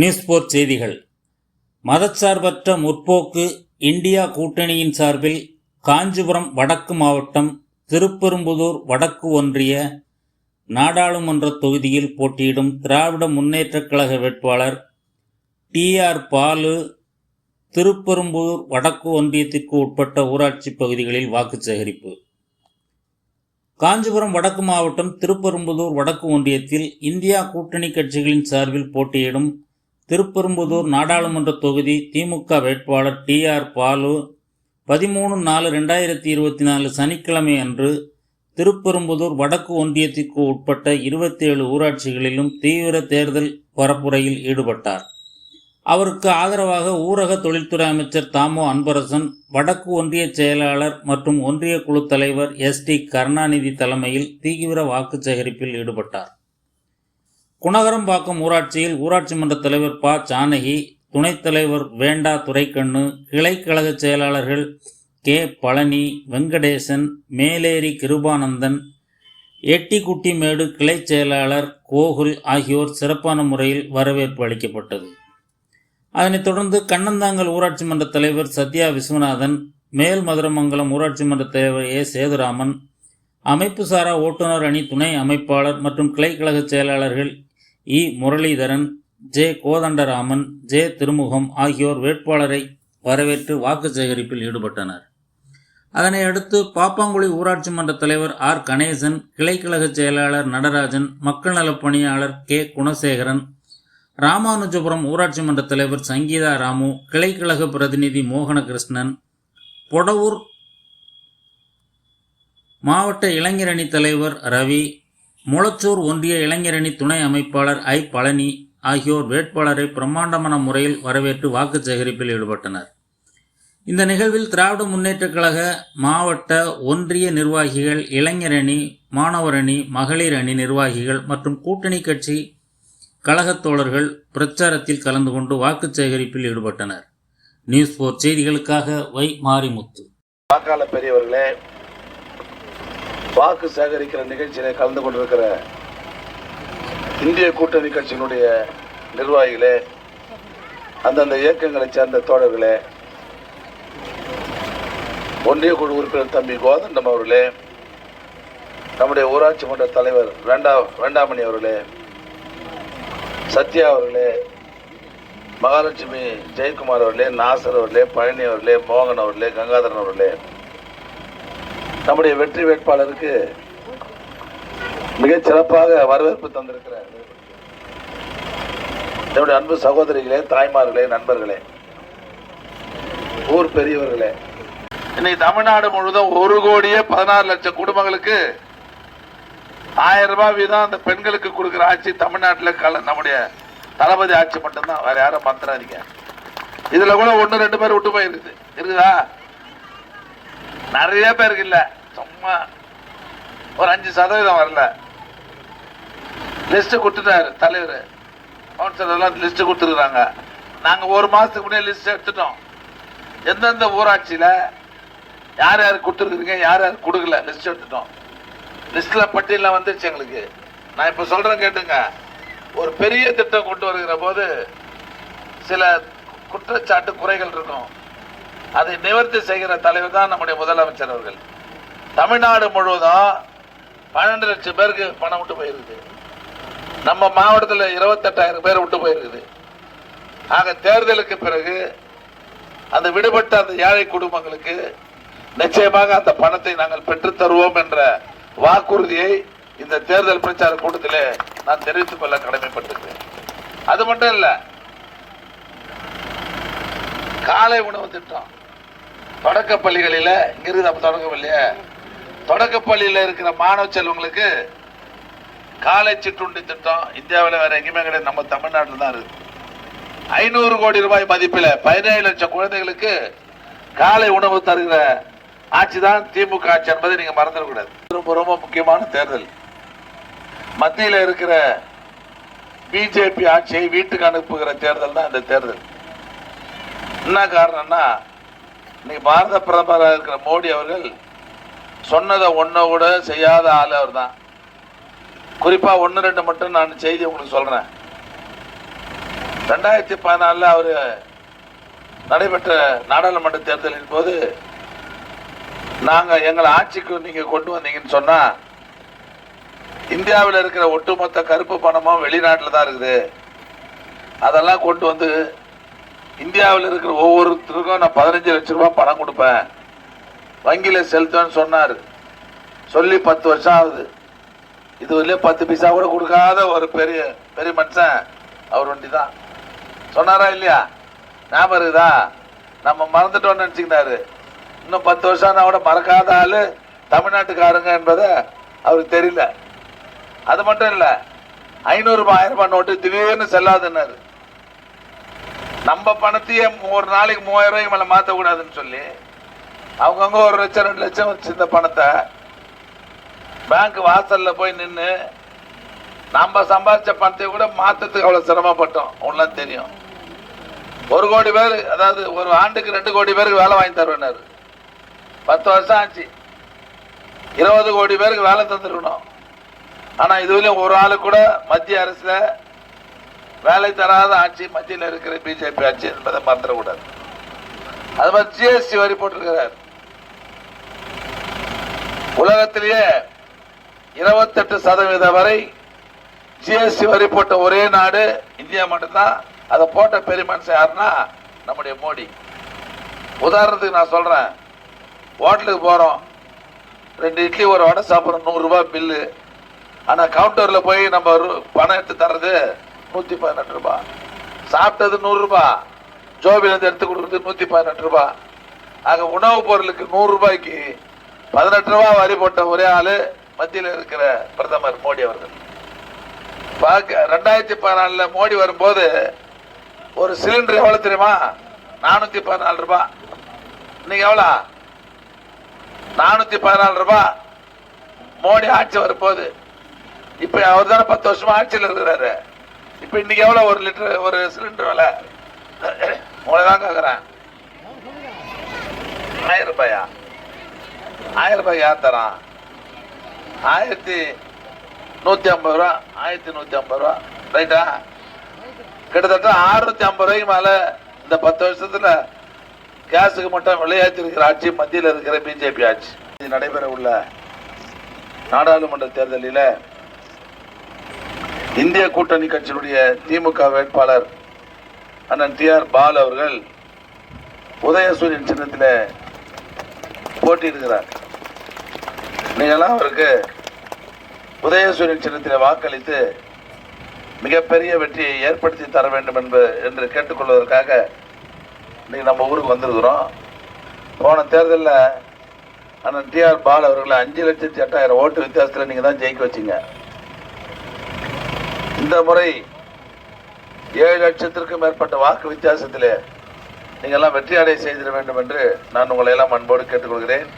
News போர் செய்திகள். மதச்சார்பற்ற முற்போக்கு இந்தியா கூட்டணியின் சார்பில் காஞ்சிபுரம் வடக்கு மாவட்டம் திருப்பெரும்புதூர் வடக்கு ஒன்றிய நாடாளுமன்ற தொகுதியில் போட்டியிடும் திராவிட முன்னேற்றக் கழக வேட்பாளர் டிஆர் பாலு திருப்பெரும்புதூர் வடக்கு ஒன்றியத்திற்கு உட்பட்ட ஊராட்சி பகுதிகளில் வாக்கு சேகரிப்பு. காஞ்சிபுரம் வடக்கு மாவட்டம் திருப்பெரும்புதூர் வடக்கு ஒன்றியத்தில் இந்தியா கூட்டணி கட்சிகளின் சார்பில் போட்டியிடும் திருப்பெரும்புதூர் நாடாளுமன்ற தொகுதி திமுக வேட்பாளர் டிஆர் பாலு பதிமூணு நாலு ரெண்டாயிரத்தி இருபத்தி நாலு சனிக்கிழமை அன்று திருப்பெரும்புதூர் வடக்கு ஒன்றியத்திற்கு உட்பட்ட இருபத்தேழு ஊராட்சிகளிலும் தீவிர தேர்தல் பரப்புரையில் ஈடுபட்டார். அவருக்கு ஆதரவாக ஊரக தொழில்துறை அமைச்சர் தாமோ அன்பரசன் வடக்கு ஒன்றிய செயலாளர் மற்றும் ஒன்றிய குழு தலைவர் எஸ் டி கருணாநிதி தலைமையில் தீவிர வாக்கு சேகரிப்பில் ஈடுபட்டார். குணகரம்பாக்கம் ஊராட்சியில் ஊராட்சி மன்ற தலைவர் ப. ஜானகி துணைத் தலைவர் வேண்டா துரைக்கண்ணு கிளைக்கழக செயலாளர்கள் கே. பழனி வெங்கடேசன் மேலேரி கிருபானந்தன் எட்டிக்குட்டிமேடு கிளைச் செயலாளர் கோகுல் ஆகியோர் சிறப்பான முறையில் வரவேற்பு அளிக்கப்பட்டது. அதனைத் தொடர்ந்து கண்ணந்தாங்கல் ஊராட்சி மன்ற தலைவர் சத்யா விஸ்வநாதன் மேல் மதுரமங்கலம் ஊராட்சி மன்ற தலைவர் ஏ. சேதுராமன் அமைப்பு சாரா ஓட்டுநர் அணி துணை அமைப்பாளர் மற்றும் கிளைக்கழக செயலாளர்கள் E. Muralidharan J. Kothandaraman J. Thirumugam ஆகியோர் வேட்பாளரை வரவேற்று வாக்கு சேகரிப்பில் ஈடுபட்டனர். அதனை அடுத்து பாப்பாங்குழி ஊராட்சி மன்ற தலைவர் ஆர். கணேசன் கிளைக்கழக செயலாளர் நடராஜன் மக்கள் நலப் பணியாளர் கே. குணசேகரன் ராமானுஜபுரம் ஊராட்சி மன்ற தலைவர் சங்கீதா ராமு கிளைக்கழக பிரதிநிதி மோகனகிருஷ்ணன் பொடவூர் மாவட்ட இளைஞரணி தலைவர் ரவி முளச்சூர் ஒன்றிய இளைஞரணி துணை அமைப்பாளர் ஐ பழனி ஆகியோர் வேட்பாளரை பிரம்மாண்டமான முறையில் வரவேற்று வாக்கு சேகரிப்பில் ஈடுபட்டனர். இந்த நிகழ்வில் திராவிட முன்னேற்றக் கழக மாவட்ட ஒன்றிய நிர்வாகிகள் இளைஞரணி மாணவரணி மகளிர் அணி நிர்வாகிகள் மற்றும் கூட்டணி கட்சி கழகத் தோழர்கள் பிரச்சாரத்தில் கலந்து கொண்டு வாக்கு சேகரிப்பில் ஈடுபட்டனர். நியூஸ் போர் செய்திகளுக்காக வை மாரிமுத்து. வாக்காளர் பெரியவர்களே வாக்கு சேகரிக்கிற நிகழ்ச்சியில கலந்து கொண்டிருக்கிற இந்திய கூட்டணி கட்சியினுடைய நிர்வாகிகளே அந்தந்த இயக்கங்களைச் சேர்ந்த தோழர்களே ஒன்றிய குழு உறுப்பினர் தம்பி கோதண்டம் அவர்களே நம்முடைய ஊராட்சி மன்ற தலைவர் வேண்டா வேண்டாமணி அவர்களே சத்யா அவர்களே மகாலட்சுமி ஜெயக்குமார் அவர்களே நாசர் அவர்களே பழனி அவர்களே மோகன் அவர்களே கங்காதரன் அவர்களே நம்முடைய வெற்றி வேட்பாளருக்கு மிகச் சிறப்பாக வரவேற்பு தந்திருக்கிறார். என்னுடைய அன்பு சகோதரிகளே தாய்மார்களே நண்பர்களே ஊர் பெரியவர்களே இன்னைக்கு தமிழ்நாடு முழுவதும் ஒரு கோடியே பதினாறு லட்சம் குடும்பங்களுக்கு ஆயிரம் ரூபாய் வீதம் அந்த பெண்களுக்கு கொடுக்குற ஆட்சி தமிழ்நாட்டில் கல நம்முடைய தளபதி ஆட்சி மட்டும்தான். வேற யாரும் மந்திராதிங்க. இதுல கூட ஒன்று ரெண்டு பேர் விட்டு போயிருக்குது இருக்குதா? நிறைய பேருக்கு இல்லை. சும்மா ஒரு அஞ்சு சதவீதம் வரல. லிஸ்ட் கொடுத்துட்டாரு தலைவர். கவுன்சிலர் எல்லாம் லிஸ்ட் கொடுத்துருக்குறாங்க. நாங்கள் ஒரு மாதத்துக்கு முன்னே லிஸ்ட் எடுத்துட்டோம். எந்தெந்த ஊராட்சியில் யார் யார் கொடுத்துருக்குறீங்க யார் யார் கொடுக்கல லிஸ்ட் எடுத்துட்டோம். லிஸ்ட்டில் பட்டியலாம் வந்துருச்சு எங்களுக்கு. நான் இப்போ சொல்கிறேன் கேட்டுங்க. ஒரு பெரிய திட்டம் கொண்டு வருகிற போது சில குற்றச்சாட்டு குறைகள் இருக்கும். அதை நிவர்த்தி செய்கிற தலைவர் தான் நம்முடைய முதலமைச்சர் அவர்கள். தமிழ்நாடு முழுவதும் பன்னெண்டு லட்சம் பேருக்கு பணம் விட்டு போயிருக்குது. நம்ம மாவட்டத்தில் இருபத்தெட்டாயிரம் பேர் விட்டு போயிருக்குது. ஆக தேர்தலுக்கு பிறகு அந்த விடுபட்ட அந்த ஏழை குடும்பங்களுக்கு நிச்சயமாக அந்த பணத்தை நாங்கள் பெற்று தருவோம் என்ற வாக்குறுதியை இந்த தேர்தல் பிரச்சார கூட்டத்திலே நான் தெரிவித்துக் கொள்ள கடமைப்பட்டிருக்கிறேன். அது மட்டும் இல்ல காலை உணவு திட்டம் தொடக்க பள்ளிகளில் இங்கிருந்து நம்ம தொடங்கவில்லையே? தொடக்கப்பள்ளியில் இருக்கிற மாணவ செல்வங்களுக்கு காலை சிற்றுண்டி திட்டம் இந்தியாவில் வேற எங்கேயுமே கிடையாது. நம்ம தமிழ்நாட்டில் தான் இருக்கு. ஐநூறு கோடி ரூபாய் மதிப்பில் பதினேழு லட்சம் குழந்தைகளுக்கு காலை உணவு தருகிற ஆட்சி தான் திமுக ஆட்சி என்பதை நீங்க மறந்துடக்கூடாது ரொம்ப ரொம்ப முக்கியமான தேர்தல். மத்தியில் இருக்கிற பிஜேபி ஆட்சியை வீட்டுக்கு அனுப்புகிற தேர்தல் தான் இந்த தேர்தல். என்ன காரணம்னா இன்னைக்கு பாரத பிரதமராக இருக்கிற மோடி அவர்கள் சொன்னதை ஒன்றை கூட செய்யாத ஆள் அவர் தான் குறிப்பாக ஒன்று ரெண்டு மட்டும் நான் செய்தி உங்களுக்கு சொல்கிறேன் ரெண்டாயிரத்தி பதினாலில் அவர் நடைபெற்ற நாடாளுமன்ற தேர்தலின் போது நாங்கள் எங்களை ஆட்சிக்கு நீங்கள் கொண்டு வந்தீங்கன்னு சொன்னால் இந்தியாவில் இருக்கிற ஒட்டுமொத்த கருப்பு பணமும் வெளிநாட்டில் தான் இருக்குது. அதெல்லாம் கொண்டு வந்து இந்தியாவில் இருக்கிற ஒவ்வொருத்தருக்கும் நான் பதினஞ்சு லட்ச ரூபா பணம் கொடுப்பேன். வங்கியில் செலுத்துவேன்னு சொன்னார். சொல்லி பத்து வருஷம் ஆகுது. இது வரலையும் பத்து பைசா கூட கொடுக்காத ஒரு பெரிய பெரிய மனுஷன் அவர் வண்டி தான் சொன்னாரா இல்லையா? ஞாபகம் இருக்குதா? நம்ம மறந்துட்டோம்னு நினச்சிக்கினாரு இன்னும் பத்து வருஷம் நான் கூட மறக்காத ஆள் தமிழ்நாட்டுக்காரங்க என்பதை அவருக்கு தெரியல. அது மட்டும் இல்லை ஐநூறுரூபா ஆயிரம் ரூபாய் நோட்டு திடீர்னு செல்லாதுன்னாரு. நம்ம பணத்தையே ஒரு நாளைக்கு மூவாயிரம் ரூபாய்க்கு மேலே மாற்றக்கூடாதுன்னு சொல்லி அவங்கவுங்க ஒரு லட்சம் ரெண்டு லட்சம் வச்சு இந்த பணத்தை பேங்க் வாசல்ல போய் நின்று நம்ம சம்பாதிச்ச பணத்தை கூட மாற்றத்துக்கு அவ்வளோ சிரமப்பட்டோம். உனலாம் தெரியும். ஒரு கோடி பேர் அதாவது ஒரு ஆண்டுக்கு ரெண்டு கோடி பேருக்கு வேலை வாங்கி தருவேனாரு பத்து வருஷம் ஆச்சு. இருபது கோடி பேருக்கு வேலை தந்துருக்கணும். ஆனால் இதுவரையும் ஒரு ஆளு கூட மத்திய அரசுல வேலை தராத ஆட்சி மத்தியில் இருக்கிற பிஜேபி ஆட்சி என்பதை மறந்துடக்கூடாது. அது மாதிரி ஜிஎஸ்டி வரி போட்டிருக்கிறார். உலகத்திலேயே இருபத்தெட்டு சதவீதம் வரை ஜிஎஸ்டி வரி போட்ட ஒரே நாடு இந்தியா மட்டும்தான். அதை போட்ட பெருமன்ஸ் யாருன்னா நம்முடைய மோடி. உதாரணத்துக்கு நான் சொல்கிறேன் ஹோட்டலுக்கு போகிறோம் ரெண்டு இட்லி ஒரு வடை சாப்பிட்றோம். நூறுரூபா பில்லு ஆனால் கவுண்டரில் போய் நம்ம பணம் எடுத்து தர்றது நூற்றி பதினெட்டு ரூபா சாப்பிட்டது நூறுரூபா ஜோபிலேருந்து எடுத்து கொடுக்குறது நூற்றி பதினெட்டு ரூபா ஆக உணவுப் பொருளுக்கு நூறுரூபாய்க்கு பதினெட்டு ரூபாய் வரி போட்ட ஒரே ஆளு மத்தியில் இருக்கிற பிரதமர் மோடி அவர்கள். பார்க்க ரெண்டாயிரத்தி பதினாலுல மோடி வரும்போது ஒரு சிலிண்டர் எவ்வளவு தெரியுமா? நானூத்தி பதினாலு ரூபாய் இன்னைக்கு எவ்வளோ? நானூத்தி பதினாலு ரூபாய் மோடி ஆட்சி வரும்போது. இப்ப அவர் தானே பத்து வருஷமா ஆட்சியில் இருக்கிறாரு. இப்ப இன்னைக்கு எவ்வளவு ஒரு லிட்டர் ஒரு சிலிண்டர் விலை? உங்களை தான் கேக்குறேன். ஆயிரம் ரூபாயா? ஆயிரம் ரூபாய் யார் தரான் ஆயிரத்தி நூற்றி ஐம்பது ரூபா ஆயிரத்தி நூற்றி ஐம்பது ரூபா. ரைட்டா கிட்டத்தட்ட ஆறுநூத்தி ஐம்பது ரூபாய்க்கு மேலே இந்த பத்து வருஷத்தில் கேஸுக்கு மட்டும் விளையாட்டி இருக்கிற ஆட்சி மத்தியில் இருக்கிற பிஜேபி ஆட்சி. இது நடைபெற உள்ள நாடாளுமன்ற தேர்தலில் இந்திய கூட்டணி கட்சியினுடைய திமுக வேட்பாளர் அண்ணன் டி ஆர் பால் அவர்கள் உதயசூரியன் சின்னத்தில் போட்டியிடுகிறார். நீங்களாம் அவருக்கு உதயசூரியன் சின்னத்தில் வாக்களித்து மிகப்பெரிய வெற்றியை ஏற்படுத்தி தர வேண்டும் என்பது என்று கேட்டுக்கொள்வதற்காக இன்னைக்கு நம்ம ஊருக்கு வந்திருக்கிறோம். போன தேர்தலில் அண்ணன் டிஆர் பால் அவர்களை அஞ்சு லட்சத்தி எட்டாயிரம் ஓட்டு வித்தியாசத்தில் நீங்கள் தான் ஜெயிக்க வச்சீங்க. இந்த முறை ஏழு லட்சத்திற்கும் மேற்பட்ட வாக்கு வித்தியாசத்தில் நீங்கள்லாம் வெற்றி செய்திட வேண்டும் என்று நான் உங்களை எல்லாம் அன்போடு கேட்டுக்கொள்கிறேன்.